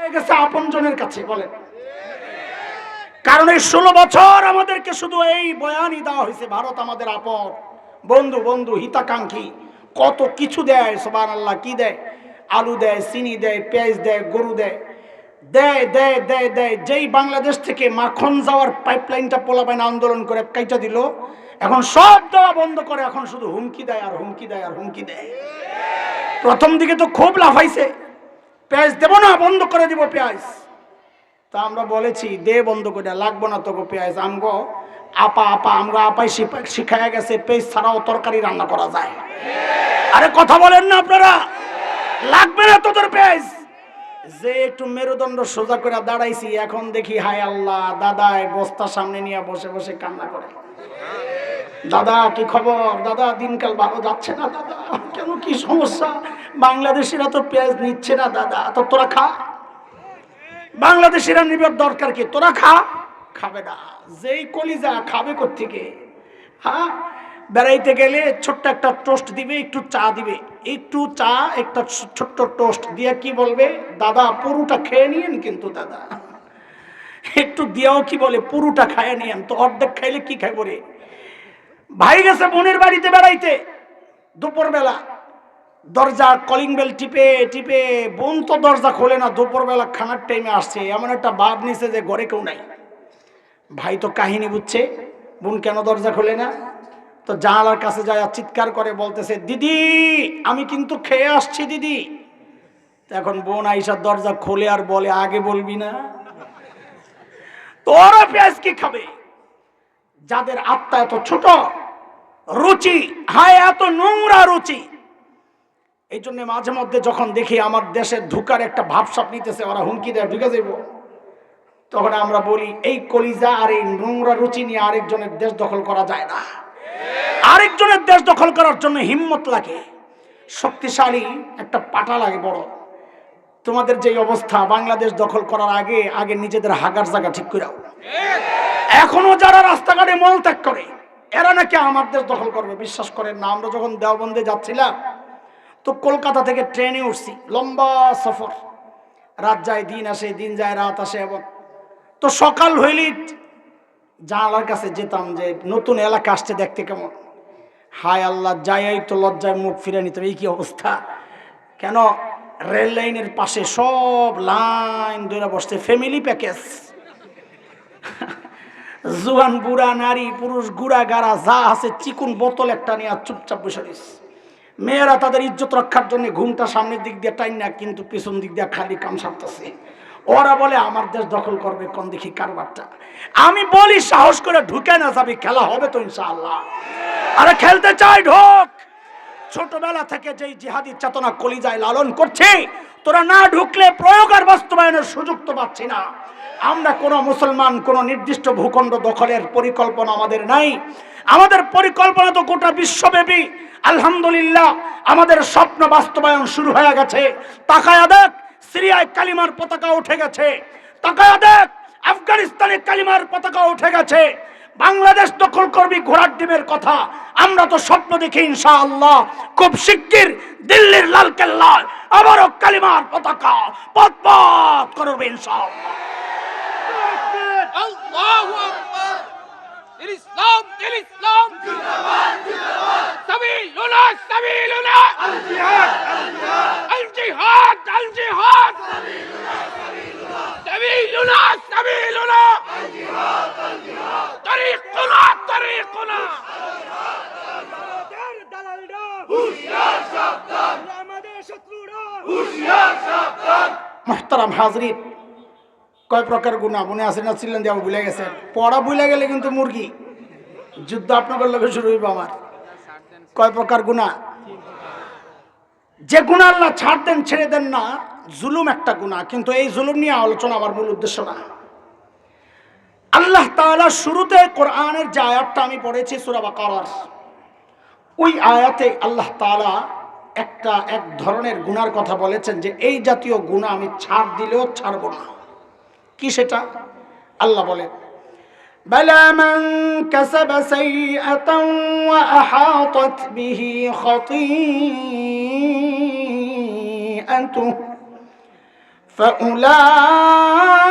গেছে আপনজনের কাছে, বলেন। কারণ এই ষোলো বছর আমাদেরকে শুধু এই বয়ানই দেওয়া হয়েছে, ভারত আমাদের আপন। বন্ধু বন্ধু, হিতাকাঙ্ক্ষী। কত কিছু দেয় সোবান আল্লাহ কি দেয়? আলু দেয়, চিনি দেয়, পেঁয়াজ দেয়, গরু দেয়। দেয় দেয় দেয় দেয়। যেই বাংলাদেশ থেকে মাখন যাওয়ার পাইপলাইনটা পোলাপাইন আন্দোলন করে কাইটা দিল, এখন সব দেওয়া বন্ধ করে, এখন শুধু হুমকি দেয় আর হুমকি দেয় আর হুমকি দেয়। প্রথম দিকে তো খুব লাফাইছে। পেঁয়াজ দেবো না, বন্ধ করে দিব পেঁয়াজ। তা আমরা বলেছি, দে বন্ধ করে, লাগবো না তোকে পেঁয়াজ, আমগো আপা আপা আমরা আপাই শিখায়া গেছে, পেঁয়াজ ছাড়াও তরকারি রান্না করা যায়। আরে কথা বলেন না আপনারা। লাগবে না তোদের পেঁয়াজ। যে একটু মেরুদণ্ড সোজা করে দাঁড়াইছি, এখন দেখি, হায় আল্লাহ দাদায় বস্তা সামনে নিয়ে বসে বসে কান্না করে। দাদা, কি খবর? দাদা, দিনকাল ভালো যাচ্ছে না, দাদা? কেন কি সমস্যা? বাংলাদেশিরা তো পেঁয়াজ নিচ্ছে না, দাদা। তো তোরা খা। বাংলাদেশিরা নিবার দরকার কি? তোরা খা। খাবে না। যেই কলিজা খাবে থেকে হ্যাঁ? বেড়াইতে গেলে ছোট্ট একটা টোস্ট দিবে, একটু চা দিবে। একটু চা, একটা ছোট্ট টোস্ট দিয়ে কি বলবে? দাদা, পুরোটা খেয়ে নিয়েন কিন্তু, দাদা। একটু দিয়েও কি বলে, পুরোটা খায় নিয়েন। তো অর্ধেক খাইলে কি খাইব রে? ভাই গেছে বোনের বাড়িতে বেড়াইতে। দুপুরবেলা। দরজা কলিং বেল টিপে টিপে, বোন তো দরজা খোলে না, দুপুরবেলা খানার টাইমে আসছে। এমন একটা ভাব নিছে যে ঘরে কেউ নাই। ভাই তো কাহিনী বুঝছে, বোন কেন দরজা খোলে না? তো জানালার কাছে যায়, চিৎকার করে, বলতেছে, দিদি, আমি কিন্তু খেয়ে আসছি, দিদি। এখন বোন আইসার দরজা খোলে আর বলে, আগে বলবি না। তোরা পেঁয়াজ কি খাবে? যাদের আত্মা এত ছোট, রুচি, হায়, এত নোংরা রুচি। এই জন্য মাঝে মধ্যে যখন দেখি আমার দেশে ঢুকার একটা ভাবসাপ নিতেছে, ওরা হুমকি দেয়, ঢুকে যাইব। তখন আমরা বলি, এই কলিজা আর এই নোংরা রুচি নিয়ে আরেকজনের দেশ দখল করা যায় না। আরেকজনের দেশ দখল করার জন্য হিম্মত লাগে। শক্তিশালী একটা পাটা লাগে বড়। তোমাদের যে অবস্থা, বাংলাদেশ দখল করার আগে আগে নিজেদের হাগার জায়গা ঠিক করে এখনও যারা রাস্তাঘাটে মল ত্যাগ করে, এরা নাকি আমার দেশ দখল করবে, বিশ্বাস করেন না। আমরা যখন দেওবন্দে যাচ্ছিলাম তো কলকাতা থেকে ট্রেনে উঠছি, লম্বা সফর। রাত যায়, দিন আসে, দিন যায়, রাত আসে এবং তো সকাল হইলেই জানালার কাছে যেতাম যে নতুন এলাকা আসছে দেখতে কেমন। হায় আল্লাহ, যাই তো লজ্জায় মুখ ফিরে নিতে এই কি অবস্থা? কেন? রেল লাইনের পাশে সব লাইন ধরে বসছে, ফ্যামিলি প্যাকেজ। জুয়ান বুড়া, নারী, পুরুষ, গুড়া, গাড়া, যা আছে, চিকুন বোতল একটা নিয়ে চুপচাপ বসে রয়েছে মেয়েরা তাদের ইজ্জত রক্ষার জন্য ঘুমটা সামনের দিক দিয়ে টাইন না, কিন্তু পিছন দিক দিয়ে খালি কাম সারতেছে। ওরা বলে, আমার দেশ দখল করবে কোন দেখি কারবারটা? আমি বলি, সাহস করে ঢুকে না যাবি, খেলা হবে তো ইনশাআল্লাহ। আরে খেলতে চাই, ঢোক! ছোটবেলা থেকে যেই জিহাদি চেতনা কলিজায় লালন করছে, তোরা না ঢুকলে প্রয়োগ আর বাস্তবায়নের সুযোগ তো পাচ্ছি না। আমরা কোন মুসলমান, কোন নির্দিষ্ট ভূখণ্ড দখলের পরিকল্পনা আমাদের নাই। আমাদের পরিকল্পনা তো গোটা বিশ্বব্যাপী। আলহামদুলিল্লাহ, আমাদের স্বপ্ন বাস্তবায়ন শুরু হয়ে গেছে। তাকায়া দেখ, সিরিয়ায় কালিমার পতাকা উঠে গেছে। তাকায়া দেখ, আফগানিস্তানে কালিমার পতাকা উঠে গেছে। বাংলাদেশ দখল করবি ঘোড়ার ডিমের কথা। আমরা তো স্বপ্ন দেখি, ইনশাআল্লাহ। খুব শিগগির দিল্লির লাল কেল্লায় আবারও কালিমার পতাকা। পথ পথ করবে, ইনশাআল্লাহ। الله أكبر. الإسلام الإسلام. سبيلنا سبيلنا. الجهاد الجهاد. الجهاد سبيلنا سبيلنا. طريقنا طريقنا. محترم حاضرين. কয় প্রকার গুণা? মনে আছে না ছিলেন যে ভুলে গেছেন। পড়া ভুলে গেলে কিন্তু মুরগি। যুদ্ধ আপনাদের লোকে শুরু হইব আমার। কয় প্রকার গুণা? যে গুণা আল্লাহ ছাড় দেন, ছেড়ে দেন না, জুলুম একটা গুণা। কিন্তু এই জুলুম নিয়ে আলোচনা আমার মূল উদ্দেশ্য না। আল্লাহ তাআলা শুরুতে কোরআনের যে আয়াতটা আমি পড়েছি, সূরা বাকারার, ওই আয়াতে আল্লাহ তাআলা একটা এক ধরনের গুনার কথা বলেছেন যে, এই জাতীয় গুণা আমি ছাড় দিলেও ছাড়ব না। কি সেটা আল্লাহ বলেন بلى من كسب سيئة وأحاطت به خطيئته فأولئك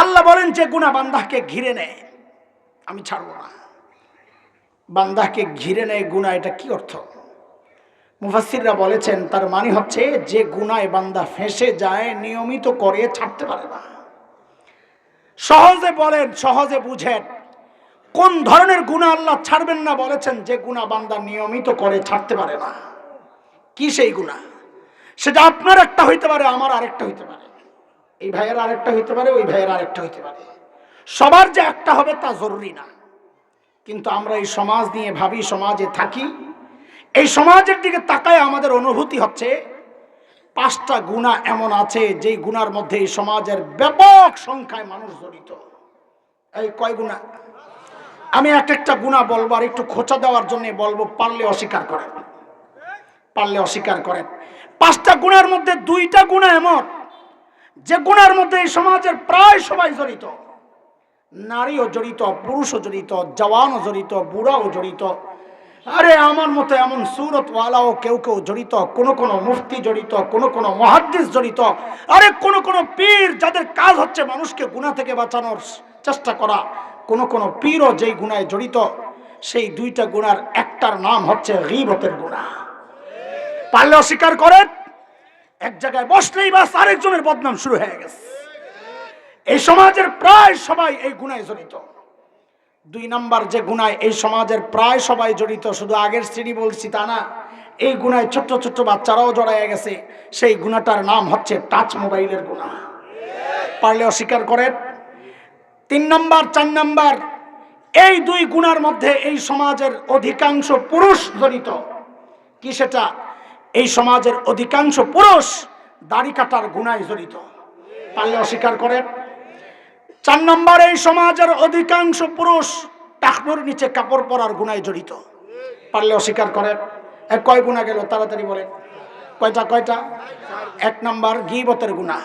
আল্লাহ বলেন যে গুণা বান্দাকে ঘিরে নেয়। আমি ছাড়বো না। বান্দাকে ঘিরে নেয় গুণা এটা কি অর্থ? মুফাসিররা বলেছেন, তার মানে হচ্ছে যে গুনায় বান্দা ফেঁসে যায়, নিয়মিত করে ছাড়তে পারে না। সহজে বলেন, সহজে বুঝেন, কোন ধরনের গুণা আল্লাহ ছাড়বেন না বলেছেন যে গুণা বান্দা নিয়মিত করে ছাড়তে পারে না। কি সেই গুণা সেটা আপনার একটা হইতে পারে, আমার আরেকটা হইতে পারে। এই ভাইয়ের আরেকটা হইতে পারে, ওই ভাইয়ের আরেকটা হইতে পারে। সবার যে একটা হবে তা জরুরি না। কিন্তু আমরা এই সমাজ নিয়ে ভাবি, সমাজে থাকি। এই সমাজের দিকে তাকায় আমাদের অনুভূতি হচ্ছে, পাঁচটা গুণা এমন আছে, যেই গুণার মধ্যে এই সমাজের ব্যাপক সংখ্যায় মানুষ জড়িত। এই কয় গুণা? আমি এক একটা গুণা বলব আর একটু খোঁচা দেওয়ার জন্য বলব, পারলে অস্বীকার করেন। পারলে অস্বীকার করেন। পাঁচটা গুণার মধ্যে দুইটা গুণা এমন যে গুণার মধ্যে এই সমাজের প্রায় সবাই জড়িত। নারীও জড়িত, পুরুষও জড়িত, জওয়ানও জড়িত, বুড়াও জড়িত। আরে আমার মতো এমন সুরতওয়ালাও কেউ কেউ জড়িত, কোন কোন মুফতি জড়িত, কোন কোন মহাদ্দিস জড়িত। আরে কোন কোন পীর যাদের কাজ হচ্ছে মানুষকে গুণা থেকে বাঁচানোর চেষ্টা করা, কোন কোন পীরও যেই গুণায় জড়িত, সেই দুইটা গুণার একটার নাম হচ্ছে গিবতের গুণা। পারলে অস্বীকার করেন এক জায়গায় বসলেই বাস আরেকজনের বদনাম শুরু হয়ে গেছে। এই সমাজের প্রায় সবাই এই গুণায় জড়িত। দুই নাম্বার যে গুণায় এই সমাজের প্রায় সবাই জড়িত, শুধু আগের শ্রেণি বলছি তা না, এই গুণায় ছোট্ট ছোট্ট বাচ্চারাও জড়াইয়া গেছে। সেই গুণাটার নাম হচ্ছে টাচ মোবাইলের গুণা। পারলে অস্বীকার করেন। তিন নাম্বার, চার নাম্বার, এই দুই গুণার মধ্যে এই সমাজের অধিকাংশ পুরুষ জড়িত। কি সেটা? এই সমাজের অধিকাংশ পুরুষ দাড়ি কাটার গুণায় জড়িত। পারলে অস্বীকার করেন। চার নম্বর এই সমাজের অধিকাংশ পুরুষ টাকনুর নিচে কাপড় পরার গুণায় জড়িত। পারলে অস্বীকার করেন। এক কয় গুণা গেল? তাড়াতাড়ি বলেন। কয়টা কয়টা? এক নম্বর গিবতের গুণা,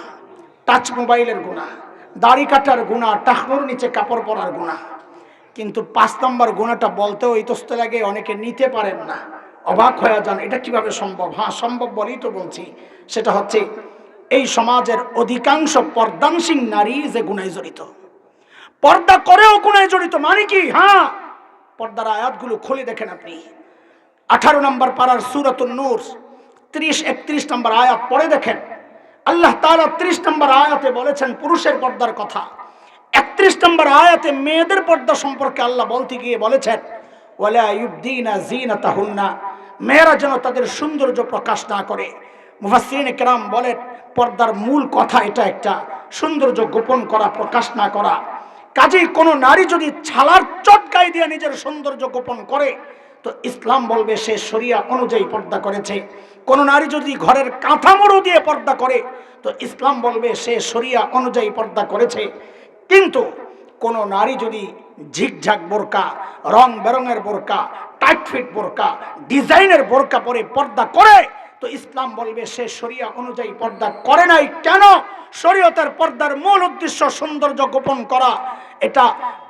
টাচ মোবাইলের গুণা, দাড়ি কাটার গুণা, টাকনুর নিচে কাপড় পরার গুণা। কিন্তু পাঁচ নম্বর গুণাটা বলতেও ইতস্ত লাগে, অনেকে নিতে পারেন না। অবাক হয়ে যান, এটা কীভাবে সম্ভব? হ্যাঁ সম্ভব বলেই তো বলছি। সেটা হচ্ছে, এই সমাজের অধিকাংশ পর্দানসীন নারী যে গুণায় জড়িত। পর্দা করেও গুণায় জড়িত মানে কি? হ্যাঁ পর্দার আয়াতগুলো খুলে দেখেন আপনি। আঠারো নম্বর পাড়ার সুরতুল নূর, ত্রিশ, একত্রিশ নম্বর আয়াত পড়ে দেখেন। আল্লাহ তাআলা ত্রিশ নম্বর আয়াতে বলেছেন পুরুষের পর্দার কথা। একত্রিশ নম্বর আয়াতে মেয়েদের পর্দা সম্পর্কে আল্লাহ বলতে গিয়ে বলেছেন ওয়ালা ইউদ্দিনা জিনাতাহুন্না মেয়েরা যেন তাদের সৌন্দর্য প্রকাশ না করে। মুফাসসিরিন কেরাম বলেন, পর্দার মূল কথা এটা একটা, সৌন্দর্য গোপন করা, প্রকাশ না করা। কাজেই কোনো নারী যদি ছালার চটকাই দিয়ে নিজের সৌন্দর্য গোপন করে, তো ইসলাম বলবে সে শরিয়া অনুযায়ী পর্দা করেছে। কোন নারী যদি ঘরের কাঁথামোড়ো দিয়ে পর্দা করে, তো ইসলাম বলবে সে শরিয়া অনুযায়ী পর্দা করেছে। কিন্তু কোন নারী যদি ঝিকঝাক বোরকা, রং বেরঙের বোরকা টাইট ফিট বোরকা, ডিজাইনের বোরকা পরে পর্দা করে, তো ইসলাম বলবে সে শরিয়া অনুযায়ী পর্দা করে নাই কেন? শরীয়তের পর্দার মূল উদ্দেশ্য সৌন্দর্য গোপন করা। এটা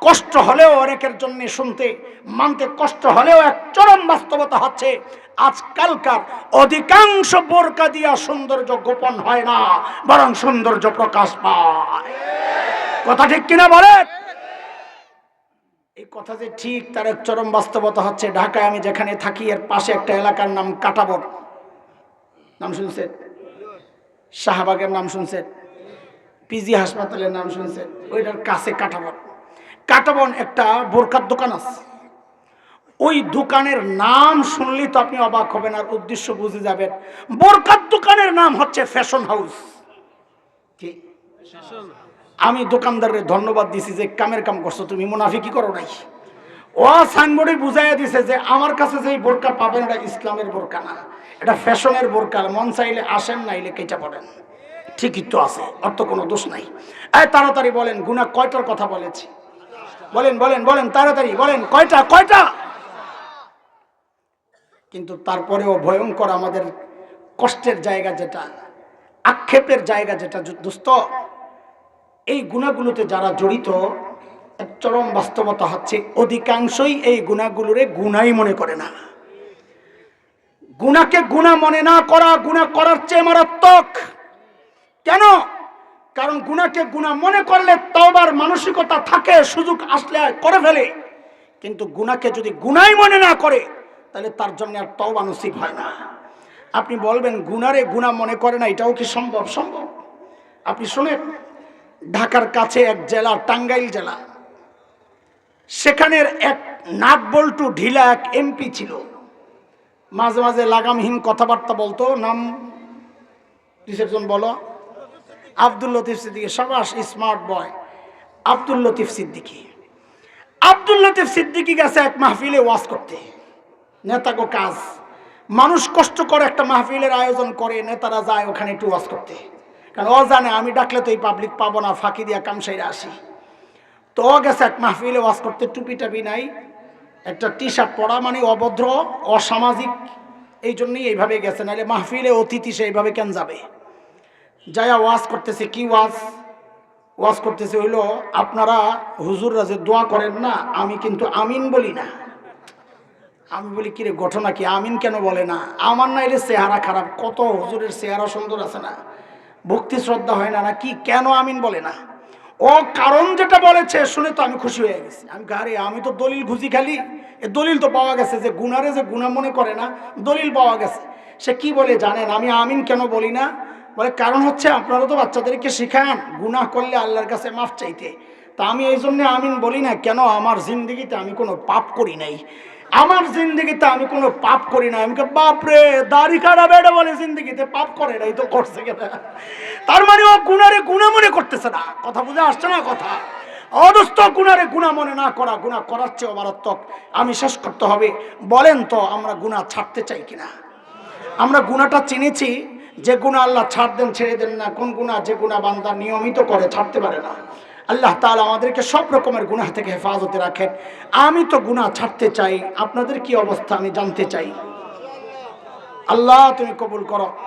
কষ্ট হলেও অনেকের জন্য শুনতে, মানতে কষ্ট হলেও এক চরম বাস্তবতা হচ্ছে, আজকালকার অধিকাংশ বোরকা দিয়া সৌন্দর্য গোপন হয় না, বরং সৌন্দর্য প্রকাশ পায়। কথা ঠিক কিনা বলেন? এই কথা যে ঠিক তার এক চরম বাস্তবতা হচ্ছে। ঢাকায় আমি যেখানে থাকি, এর পাশে একটা এলাকার নাম কাটাবর নাম শুনছেন? শাহবাগের নাম শুনছেন? পিজি হাসপাতালের নাম শুনছেন? ওইটার কাছে কাটাবন কাটাবন একটা বোরকার দোকান আছে। ওই দোকানের নাম শুনলেই তো আপনি অবাক হবেন, আর উদ্দেশ্য বুঝে যাবেন। বোরকার দোকানের নাম হচ্ছে ফ্যাশন হাউস। কি? আমি দোকানদারের ধন্যবাদ দিছি যে কামের কাম করছ, তুমি মুনাফিকি করো নাই। ও সাইনবোর্ডে বুঝাইয়া দিছে যে আমার কাছে যে বোরকা পাবেন এটা ইসলামের বোরকা না, এটা ফ্যাশনের বোরকা মন চাইলে আসেন নাইলে কেটে পড়েন। ঠিকই তো আছে, অর্থ কোনো দোষ নাই। এই তাড়াতাড়ি বলেন গুনা কয়টার কথা বলেছি? বলেন বলেন বলেন, তাড়াতাড়ি, বলেন, কয়টা কয়টা? কিন্তু তারপরেও ভয়ঙ্কর আমাদের কষ্টের জায়গা যেটা, আক্ষেপের জায়গা যেটা, দোস্ত। এই গুণাগুলোতে যারা জড়িত চরম বাস্তবতা হচ্ছে অধিকাংশই এই গুণাগুলোরে গুণাই মনে করে না। গুণাকে গুণা মনে না করা, গুণা করার চেয়ে মারাত্মক। কেন? কারণ গুণাকে গুণা মনে করলে তওবার মানসিকতা থাকে, সুযোগ আসলে করে ফেলে। কিন্তু গুণাকে যদি গুণাই মনে না করে, তাহলে তার জন্য আর তওবা নসিব হয় না। আপনি বলবেন, গুণারে গুণা মনে করে না, এটাও কি সম্ভব? সম্ভব। আপনি শুনেন ঢাকার কাছে এক জেলা, টাঙ্গাইল জেলা। সেখানের এক নাট বল্টু ঢিলা এক এমপি ছিল। মাঝে মাঝে লাগামহীন কথাবার্তা বলতো, নাম রিসেপশন বলো। আব্দুল লতিফ সিদ্দিকি, সবাস, স্মার্ট বয়, আব্দুল লতিফ সিদ্দিকি। আব্দুল লতিফ সিদ্দিকি গেছে এক মাহফিলে ওয়াজ করতে। নেতাগো কাজ। মানুষ কষ্ট করে একটা মাহফিলের আয়োজন করে, নেতারা যায় ওখানে একটু ওয়াজ করতে। কারণ ও জানে, আমি ডাকলে তো এই পাবলিক পাবো না, ফাঁকি দিয়া কামসাইরা আসি। তো ও গেছে এক মাহফিলে, ওয়াজ করতে, টুপি টাপি নাই। একটা টি শার্ট পরা মানে অভদ্র, অসামাজিক, এই জন্যই এইভাবে গেছে নাহলে মাহফিলে অতিথি সে এইভাবে কেন যাবে? যায়া ওয়াজ করতেছে, কি ওয়াজ? ওয়াজ করতেছে হইল, আপনারা হুজুররা যে দোয়া করেন না, আমি কিন্তু আমিন বলি না। আমি বলি, কিরে, ঘটনা কি? আমিন কেন বলে না? আমার না এলে চেহারা খারাপ, কত হুজুরের চেহারা সুন্দর আছে না? ভক্তি শ্রদ্ধা হয় না না কি, কেন আমিন বলে না? ও কারণ যেটা বলেছে, শুনে তো আমি খুশি হয়ে গেছি। আমি গারে আমি তো দলিল খুঁজি খালি। এ দলিল তো পাওয়া গেছে যে গুনারে যে গুণা মনে করে না, দলিল পাওয়া গেছে। সে কি বলে জানেন? আমি আমিন কেন বলি না? বলে, কারণ হচ্ছে আপনারা তো বাচ্চাদেরকে শেখান, গুনাহ করলে আল্লাহর কাছে মাফ চাইতে। তা আমি এই জন্য আমিন বলি না কেন আমার জিন্দগিতে আমি কোনো পাপ করি নাই? আমার জিন্দগিতে আমি কোনো পাপ করি না আমি বাপরে, দাড়ি কাটা বেড়ে বলে জিন্দগিতে পাপ করে নাই তো করছে কেন তার মানে ও গুণারে গুণা মনে করতেছে না। কথা বুঝে আসছে না কথা? অদস্ত গুণারে গুণা মনে না করা গুণা করার চেয়েও মারাত্মক। আমি শেষ করতে হবে। বলেন তো, আমরা গুণা ছাড়তে চাই কিনা? আমরা গুণাটা চিনেছি, যে গুণা আল্লাহ ছাড় দেন, ছেড়ে দেন না। কোন গুণা যে গুণা বান্দা নিয়মিত করে, ছাড়তে পারে না। আল্লাহ তাআলা আমাদেরকে সব রকমের গুনাহ থেকে হেফাজতে রাখেন। আমি তো গুনাহ ছাড়তে চাই, আপনাদের কি অবস্থা আমি জানতে চাই। আল্লাহ, তুমি কবুল করো।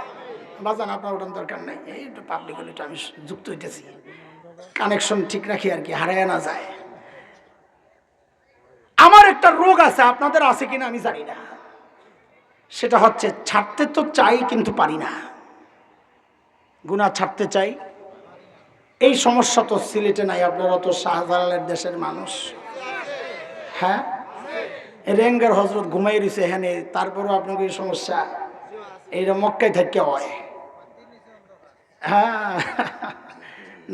বাজান, আপনার ওঠান দরকার নেই। এই পাবলিক হলে আমি যুক্ত হইতেছি। কানেকশন ঠিক রাখি আর কি, হারায় না যায়। আমার একটা রোগ আছে, আপনাদের আছে কিনা আমি জানি না। সেটা হচ্ছে, ছাড়তে তো চাই কিন্তু পারি না। গুণা ছাড়তে চাই এই সমস্যা তো সিলেটে নাই, আপনারা তো শাহজালালের দেশের মানুষ। হ্যাঁ? রেঙ্গার হজরত ঘুমাই রয়েছে এখানে, তারপরেও আপনাকে এই সমস্যা, এইটা মক্কায় থাকতে হয়। হ্যাঁ।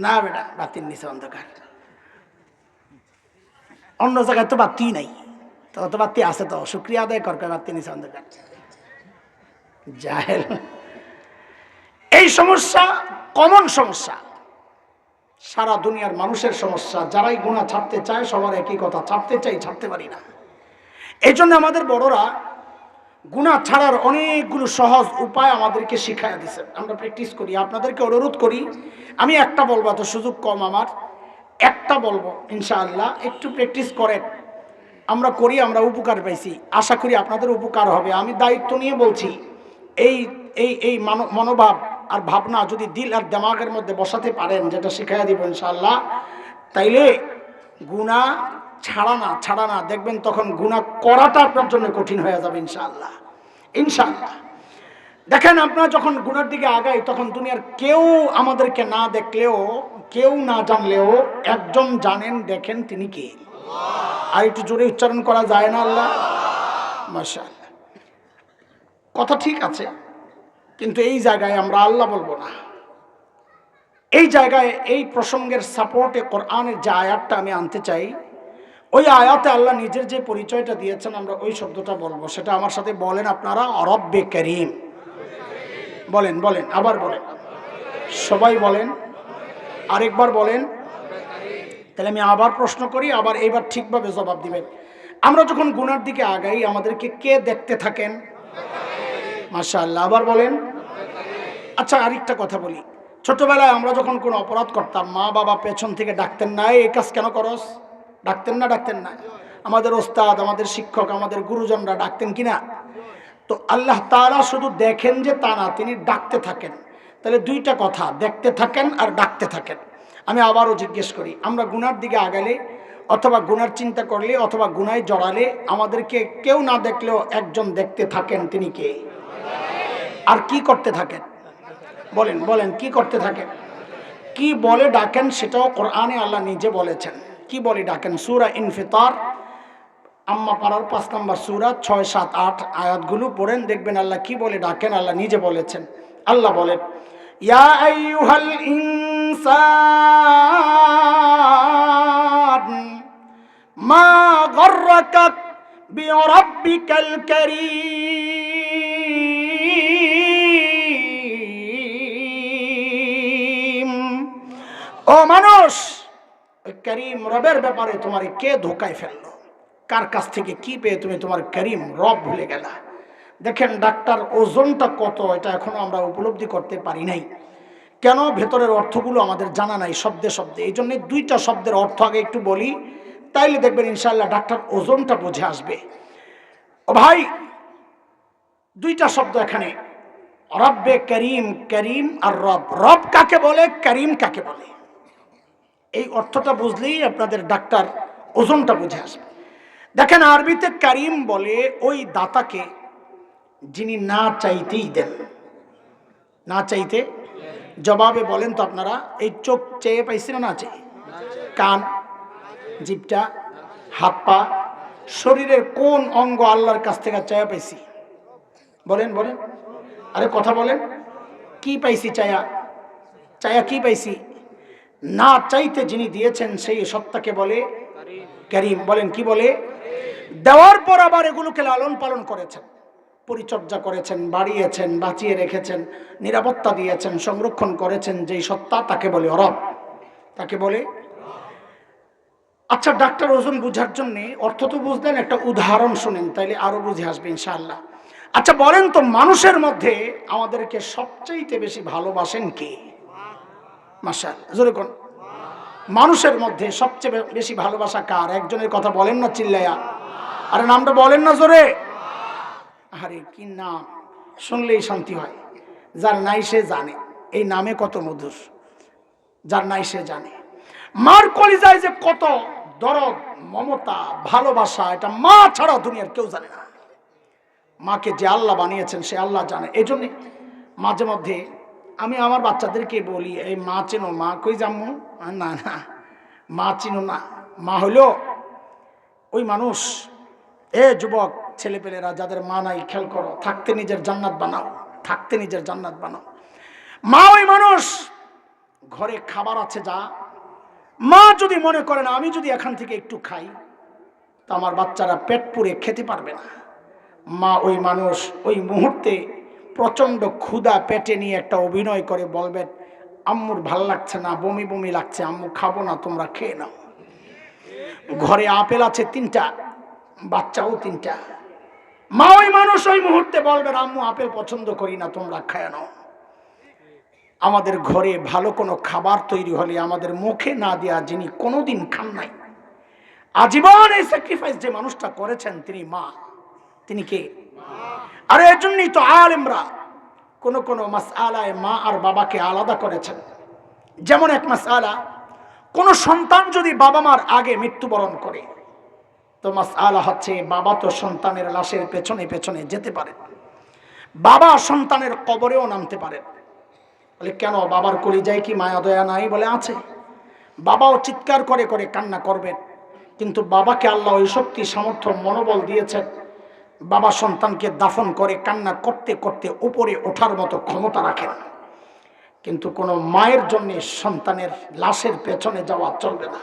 না বেটা, বাতির নিচে অন্ধকার। অন্য জায়গায় তো বাতি নাই। তো তো বাতি আছে তো, শুক্রিয়া আদায় করবে বাতি নিচে অন্ধকার। জাহেল। এই সমস্যা কমন সমস্যা। সারা দুনিয়ার মানুষের সমস্যা। যারাই গুণা ছাড়তে চায়, সবার একই কথা, ছাড়তে চাই, ছাড়তে পারি না। এই জন্য আমাদের বড়রা গুণা ছাড়ার অনেকগুলো সহজ উপায় আমাদেরকে শিখাইয়া দিচ্ছেন আমরা প্র্যাকটিস করি, আপনাদেরকে অনুরোধ করি, আমি একটা বলব তো সুযোগ কম আমার। একটা বলব, ইনশাআল্লাহ, একটু প্র্যাকটিস করেন। আমরা করি, আমরা উপকার পাইছি। আশা করি আপনাদের উপকার হবে। আমি দায়িত্ব নিয়ে বলছি, এই এই এই মানো- মনোভাব আর ভাবনা যদি দিল আর দেমাগের মধ্যে বসাতে পারেন, যেটা শিখাইয়া দিব ইনশাল্লাহ তাইলে গুণা ছাড়া না ছাড়া না, দেখবেন তখন গুণা করাটা আপনার জন্য কঠিন হয়ে যাবে ইনশাল্লাহ ইনশাল্লাহ দেখেন আপনারা যখন গুণার দিকে আগাই, তখন দুনিয়ার কেউ আমাদেরকে না দেখলেও, কেউ না জানলেও, একজন জানেন, দেখেন তিনি কে। আর একটু জোরে উচ্চারণ করা যায় না আল্লাহ? মাশাআল্লাহ। কথা ঠিক আছে? কিন্তু এই জায়গায় আমরা আল্লাহ বলব না। এই জায়গায় এই প্রসঙ্গের সাপোর্টে কোরআনের যে আয়াতটা আমি আনতে চাই, ওই আয়াতে আল্লাহ নিজের যে পরিচয়টা দিয়েছেন, আমরা ওই শব্দটা বলব। সেটা আমার সাথে বলেন আপনারা অরব্বে করিম। বলেন বলেন, আবার বলেন। সবাই বলেন, আরেকবার বলেন। তাহলে আমি আবার প্রশ্ন করি, আবার এইবার ঠিকভাবে জবাব দিবেন। আমরা যখন গুনার দিকে আগাই, আমাদেরকে কে দেখতে থাকেন? মাশাআল্লাহ, আবার বলেন। আচ্ছা আরেকটা কথা বলি। ছোটবেলায় আমরা যখন কোনো অপরাধ করতাম, মা বাবা পেছন থেকে ডাকতেন না, এই কাজ কেন করস? ডাকতেন না ডাকতেন না। আমাদের ওস্তাদ, আমাদের শিক্ষক, আমাদের গুরুজনরা ডাকতেন কিনা তো তো আল্লাহ তারা শুধু দেখেন যে তা না, তিনি ডাকতে থাকেন। তাহলে দুইটা কথা, দেখতে থাকেন আর ডাকতে থাকেন। আমি আবারও জিজ্ঞেস করি, আমরা গুনার দিকে আগালে অথবা গুনার চিন্তা করলে অথবা গুনায় জড়ালে আমাদেরকে কেউ না দেখলেও একজন দেখতে থাকেন তিনি কে? আর কি করতে থাকেন বলেন বলেন, কি করতে থাকেন কি বলে ডাকেন সেটাও কোরআনে আল্লাহ নিজে বলেছেন। কি বলে ডাকেন? সুরা ইনফিতার, আম্মা পাড়ার পাঁচ নম্বর সুরা, ছয়, সাত, আট আয়াতগুলো পড়েন, দেখবেন আল্লাহ কি বলে ডাকেন, আল্লাহ নিজে বলেছেন। আল্লাহ বলেন, ইয়া মা গর্রাকা বিরাব্বিকাল কারীম। ও মানুষ করিম রবের ব্যাপারে তোমার কে ধোকায় ফেলল? কার কাছ থেকে কি পেয়ে তুমি তোমার করিম রব ভুলে গেলা? দেখেন, ডাক্তার, ওজনটা কত, এটা এখনও আমরা উপলব্ধি করতে পারি নাই। কেন? ভেতরের অর্থগুলো আমাদের জানা নাই, শব্দে শব্দে। এই জন্য দুইটা শব্দের অর্থ আগে একটু বলি। তাইলে দেখবেন ইনশাল্লাহ ডাক্তার, ওজনটা বুঝে আসবে। ও ভাই, দুইটা শব্দ এখানে। রব্বে করিম করিম আর রব। রব কাকে বলে? করিম কাকে বলে? এই অর্থটা বুঝলেই আপনাদের ডাক্তার ওজনটা বুঝে আসবে। দেখেন, আরবিতে কারিম বলে ওই দাতাকে যিনি না চাইতেই দেন। না চাইতে জবাবে বলেন তো আপনারা, এই চোখ চেয়ে পাইছি না না চেয়ে? কান জিপটা হাত পা, শরীরের কোন অঙ্গ আল্লাহর কাছ থেকে চায়া পাইছি? বলেন বলেন। আরে কথা বলেন। কি পাইছি চায়া? চায়া কি পাইছি? না চাইতে যিনি দিয়েছেন সেই সত্তাকে বলে করিম। বলেন, কি বলে? দেওয়ার পর আবার এগুলোকে লালন পালন করেছেন, পরিচর্যা করেছেন, বাড়িয়েছেন, বাঁচিয়ে রেখেছেন, নিরাপত্তা দিয়েছেন, সংরক্ষণ করেছেন, যেই সত্তা তাকে বলে অরব তাকে বলে? আচ্ছা ডাক্তার ওজন বুঝার জন্য অর্থ তো বুঝলেন, একটা উদাহরণ শুনেন, তাইলে আরও বুঝে আসবে ইনশাআল্লাহ। আচ্ছা বলেন তো, মানুষের মধ্যে আমাদেরকে সবচাইতে বেশি ভালোবাসেন কে? মাসা জোরে কোন? মানুষের মধ্যে সবচেয়ে বেশি ভালোবাসা কার? একজনের কথা বলেন না চিল্লাইয়া। আরে নামটা বলেন না জোরে। আরে কি নাম? শুনলেই শান্তি হয়। যার নাই সে জানে। এই নামে কত মধুর। যার নাই সে জানে। মার কলিজায় যে কত দরদ, মমতা, ভালোবাসা, এটা মা ছাড়া দুনিয়ার কেউ জানে না। মাকে যে আল্লাহ বানিয়েছেন, সে আল্লাহ জানে। এই জন্যে মাঝে মধ্যে আমি আমার বাচ্চাদেরকে বলি, এই মা চেনো, মা কই জাম্মু না না, মা চিনো না। মা হইল ওই মানুষ। এ যুবক, ছেলেপেলেরা, যাদের মা নাই, খেয়াল করো, থাকতে নিজের জান্নাত বানাও, থাকতে নিজের জান্নাত বানাও। মা ওই মানুষ, ঘরে খাবার আছে যা। মা যদি মনে করেন আমি যদি এখান থেকে একটু খাই, তা আমার বাচ্চারা পেট পুড়ে খেতে পারবে না। মা ওই মানুষ, ওই মুহূর্তে প্রচণ্ড ক্ষুধা পেটে নিয়ে একটা অভিনয় করে বলবেন আম্মুর ভালো লাগছে না, বমি বমি লাগছে, আম্মু খাব না, তোমরা খেয়ে নাও। ঘরে আপেল আছে তিনটা, বাচ্চাও তিনটা। মা ওই মানুষ ওই মুহূর্তে বলবেন আম্মু, আপেল পছন্দ করি না, তোমরা খায় নাও। আমাদের ঘরে ভালো কোনো খাবার তৈরি হলে আমাদের মুখে না দেয়া যিনি কোনোদিন খান নাই। আজীবন এই স্যাক্রিফাইস যে মানুষটা করেছেন, তিনি মা। তিনি কে? আর এর জন্যই তো আলেমরা কোন কোন মাসআলায় মা আর বাবাকে আলাদা করেছেন। যেমন এক মাসআলা, কোন সন্তান যদি বাবা মার আগে মৃত্যুবরণ করে, তো মাসআলা হচ্ছে বাবা তো সন্তানের লাশের পেছনে পেছনে যেতে পারে, বাবা সন্তানের কবরেও নামতে পারে। বলে, কেন? বাবার কলিজায় কি মায়া দয়া নাই? বলে, আছে। বাবাও চিৎকার করে করে কান্না করবেন কিন্তু বাবাকে আল্লাহ ওই শক্তি, সামর্থ্য, মনোবল দিয়েছেন। বাবা সন্তানকে দাফন করে, কান্না করতে করতে উপরে ওঠার মতো ক্ষমতা রাখেন কিন্তু কোনো মায়ের জন্য সন্তানের লাশের পেছনে যাওয়া চলবে না।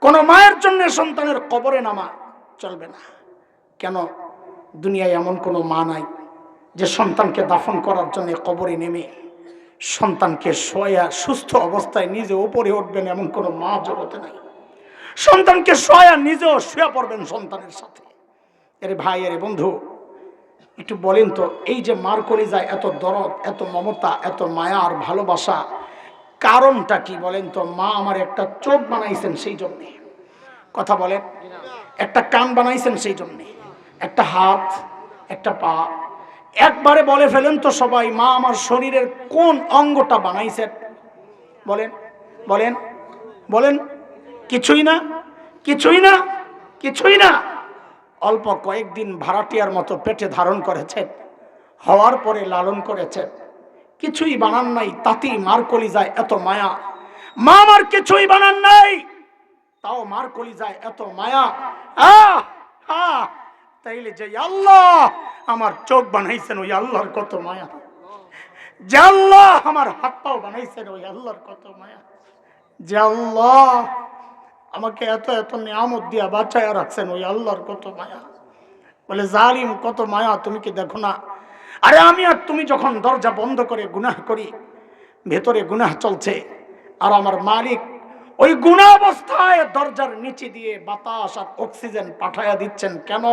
কোনো মায়ের জন্য সন্তানের কবরে নামা চলবে না। কেন? দুনিয়ায় এমন কোনো মা নাই যে সন্তানকে দাফন করার জন্য কবরে নেমে সন্তানকে শোয়া সুস্থ অবস্থায় নিজে উপরে উঠবেন এমন কোনো মা জগতে নাই। সন্তানকে শোয়া, নিজেও শুয়ে পড়বেন সন্তানের সাথে। এরে ভাই, এরে বন্ধু। একটু বলেন তো, এই যে মার করে যায় এত দরদ, এত মমতা, এত মায়া আর ভালোবাসা, কারণটা কি বলেন তো? মা আমার একটা চোখ বানাইছেন সেই জন্যে। কথা বলেন। একটা কান বানাইছেন সেই জন্যে। একটা হাত, একটা পা। একবারে বলে ফেলেন তো সবাই, মা আমার শরীরের কোন অঙ্গটা বানাইছেন? বলেন বলেন বলেন। কিছুই না কিছুই না কিছুই না। অল্প কয়েকদিন ভাড়াটিয়ার মতো পেটে ধারণ করেছেন হওয়ার পরে লালন করেছেন কিছুই বানান নাই, তাতেই মার কলিজায় এত মায়া। মা আমার কিছুই বানান নাই, তাও মার কলিজায় এত মায়া। আহ তাইলে যে আল্লাহ আমার চোখ বানাইছেন, ওই আল্লাহর কত মায়া। আমার হাত পাও বানাইছেন, ওই আল্লাহর কত মায়া। যে আল্লাহ আমাকে এত এত নিয়ামত দিয়া বাঁচাইয়া রাখছেন, ওই আল্লাহর কত মায়া। বলে, জালিম, কত মায়া, তুমি কি দেখো না? আরে, আমি আর তুমি যখন দরজা বন্ধ করে গুনাহ করি, ভেতরে গুনাহ চলছে, আর আমার মালিক ওই গুণা অবস্থায় দরজার নিচে দিয়ে বাতাস আর অক্সিজেন পাঠাইয়া দিচ্ছেন, কেন?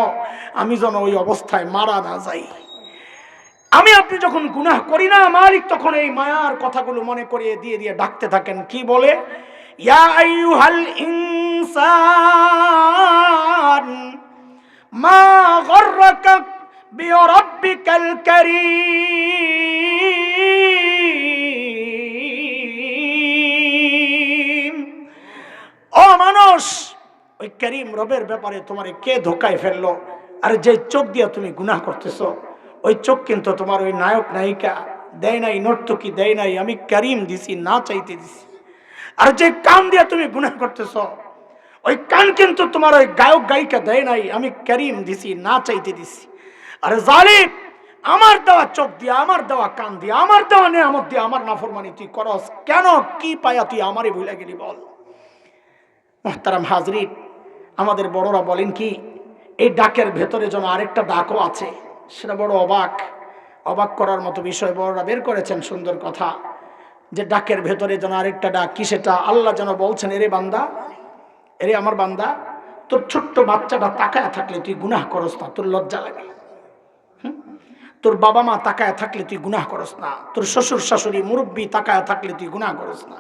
আমি যেন ওই অবস্থায় মারা না যাই। আমি, আপনি যখন গুনাহ করি না, মালিক তখন এই মায়ার কথাগুলো মনে করিয়ে দিয়ে দিয়ে ডাকতে থাকেন, কি বলে? ইয়া ও মানুষ, ওই করিম রবের ব্যাপারে তোমারে কে ধোকায় ফেলল? আর যে চোখ দিয়ে তুমি গুনাহ করতেছ, ওই চোখ কিন্তু তোমার ওই নায়ক নায়িকা, দেয় নাই, নর্তকি দেয় নাই, আমি করিম দিছি, না চাইতে দিছি। আর যে কান দিয়ে তুমি গুনাহ করতেছ, ওই কান কিন্তু তোমার ওই গায়ক গায়িকা দেয় নাই, আমি করিম দিছি, না চাইতে দিছি। আরে জালিম, আমার দেওয়া চোখ দিয়ে, আমার দেওয়া কান দিয়ে, আমার দেওয়া নেয়ামত দিয়ে, আমার নাফরমানি তুই করস, কেন, কি পায়া তুই আমারই ভুলে গেলি বল? মোহতারাম হাজরিন, আমাদের বড়রা বলেন কি, এই ডাকের ভেতরে যেন আরেকটা ডাকও আছে, সেটা বড় অবাক। অবাক করার মতো বিষয় বড়রা বের করেছেন, সুন্দর কথা। যে ডাকের ভেতরে যেন আরেকটা ডাক, কি সেটা? আল্লাহ যেন বলছেন, এরে বান্দা, এরে আমার বান্দা, তোর ছোট্ট বাচ্চাটা তাকায় থাকলে তুই গুনাহ করস না, তোর লজ্জা লাগে? তোর বাবা মা তাকায় থাকলে তুই গুনাহ করস না, তোর শ্বশুর, শাশুড়ি, মুরব্বী তাকায় থাকলে তুই গুনাহ করস না।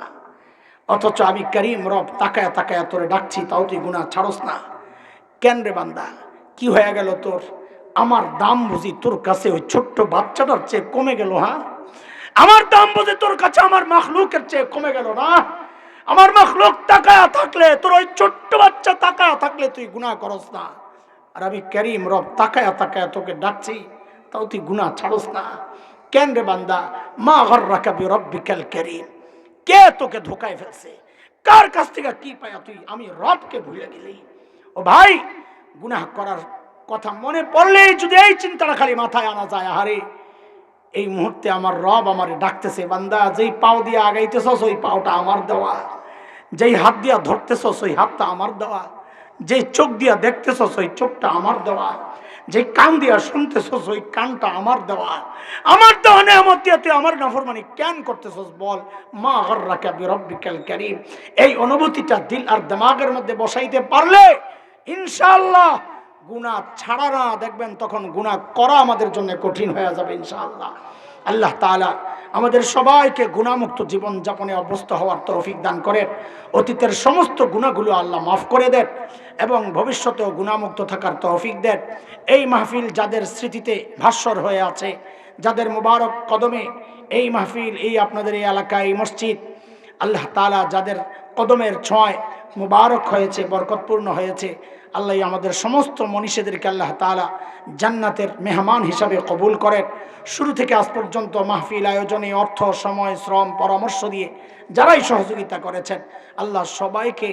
অথচ আমি করিম রব, তাকায় তাকায় তোরে ডাকছি, তাও তুই গুনাহ ছাড়স না। কেন রে বান্দা? কি হয়ে গেল তোর? আমার দাম বুঝি তোর কাছে ওই ছোট্ট বাচ্চাটার চেয়ে কমে গেল হ্যাঁ? আমার দাম বুঝি, তোর কাছে আমার মাখলুকের চেয়ে কমে গেল না। আমার মাখলুক তাকায়া থাকলে, তোর ওই ছোট্ট বাচ্চা তাকায়া থাকলে তুই গুনাহ করস না। আর আমি ক্যারিম রব, তাকায়া তাকায়া তোকে ডাকছি, তাও তুই গুনাহ ছাড়স না। কেন রে বান্দা? মা ঘর রাখাবি রব্বিকাল ক্যারিম কে তোকে ধোকায় ফেলছে? কার কাছ থেকে কি পায়া তুই? আমি রবকে ভুলে গেলি ও ভাই, গুনাহ করার কথা মনে পড়লেই যদি এই চিন্তাটা খালি মাথায় আনা যায়, আহারে। এই মুহূর্তে আমার রব আমার ডাকতেছে, বান্দা, যেই পাও দিয়ে আগাইতেছস, ওই পাওটা আমার দেওয়া। যেই হাত দিয়া ধরতেছস, ওই হাতটা আমার দেওয়া। যেই চোখ দিয়া দেখতেছস, ওই চোখটা আমার দেওয়া। যে কান দিয়া শুনতেছস, ওই কানটা আমার দেওয়া। আমার দেওয়া নেয়ামত দিয়া তুই আমার নাফরমানি কেন করতেছস বল? মা গর্রাকা বিরব্বিকাল কারীম। এই অনুভূতিটা দিল আর দিমাগের মধ্যে বসাইতে পারলে ইনশাআল্লাহ গুনাহ ছাড়া না দেখবেন তখন গুনাহ করা আমাদের জন্য কঠিন হয়ে যাবে ইনশাআল্লাহ। আল্লাহ তাআলা আমাদের সবাইকে গুণামুক্ত জীবন যাপনে অভ্যস্ত হওয়ার তৌফিক দান করেন। অতীতের সমস্ত গুণাগুলো আল্লাহ মাফ করে দেন এবং ভবিষ্যতেও গুণামুক্ত থাকার তৌফিক দেন। এই মাহফিল যাদের স্মৃতিতে ভাস্বর হয়ে আছে, যাদের মুবারক কদমে এই মাহফিল, এই আপনাদের এই এলাকায়, এই মসজিদ, আল্লাহ তাআলা যাদের কদমের ছয় মুবারক হয়েছে, বরকতপূর্ণ হয়েছে আল্লাহ আমাদের সমস্ত মনীষীদেরকে আল্লাহ তালা জান্নাতের মেহমান হিসাবে কবুল করেন। শুরু থেকে আজ পর্যন্ত মাহফিল, আয়োজনে, অর্থ, সময়, শ্রম, পরামর্শ দিয়ে যারাই সহযোগিতা করেছেন, আল্লাহ সবাইকে